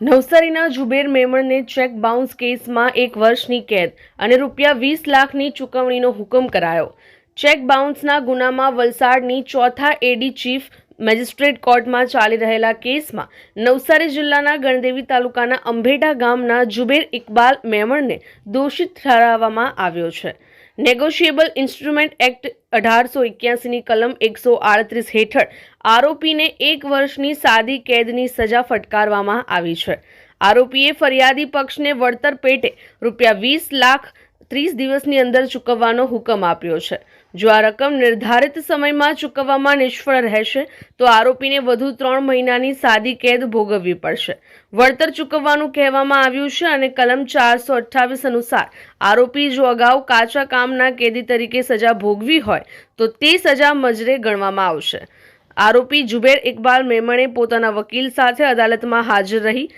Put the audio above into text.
નવસારીના Zuber મેમણને check bounce કેસમાં એક વર્ષની કેદ અને રૂપિયા વીસ લાખની ચૂકવણીનો હુકમ કરાયો. ચેક બાઉન્સના ગુનામાં વલસાડની ચોથા એડી ચીફ મેજિસ્ટ્રેટ કોર્ટમાં ચાલી રહેલા કેસમાં નવસારી જિલ્લાના ગણદેવી તાલુકાના અંભેટા ગામના જુબેર ઇકબાલ મેમણને દોષિત ઠરાવવામાં આવ્યો છે. નેગોશિયેબલ ઇન્સ્ટ્રુમેન્ટ એક્ટ અઢારસો એક્યાસીની કલમ એકસો આડત્રીસ હેઠળ આરોપીને એક વર્ષની સાદી કેદની સજા ફટકારવામાં આવી છે. આરોપીએ ફરિયાદી પક્ષને વળતર પેટે રૂપિયા વીસ લાખ ત્રીસ દિવસની અંદર ચૂકવવાનો હુકમ આપ્યો છે. જો આ રકમ નિર્ધારિત સમયમાં ચૂકવવામાં નિષ્ફળ રહેશે, તો આરોપીને વધુ ત્રણ મહિનાની સાદી કેદ ભોગવવી પડશે. વળતર ચૂકવવાનું કહેવામાં આવ્યું છે અને કલમ ચારસો અઠ્ઠાવીસ અનુસાર આરોપી જો અગાઉ કાચા કામના કેદી તરીકે સજા ભોગવી હોય, તો તે સજા મજરે ગણવામાં આવશે. આરોપી જુબેર ઇકબાલ મેમણે પોતાના વકીલ સાથે અદાલતમાં હાજર રહી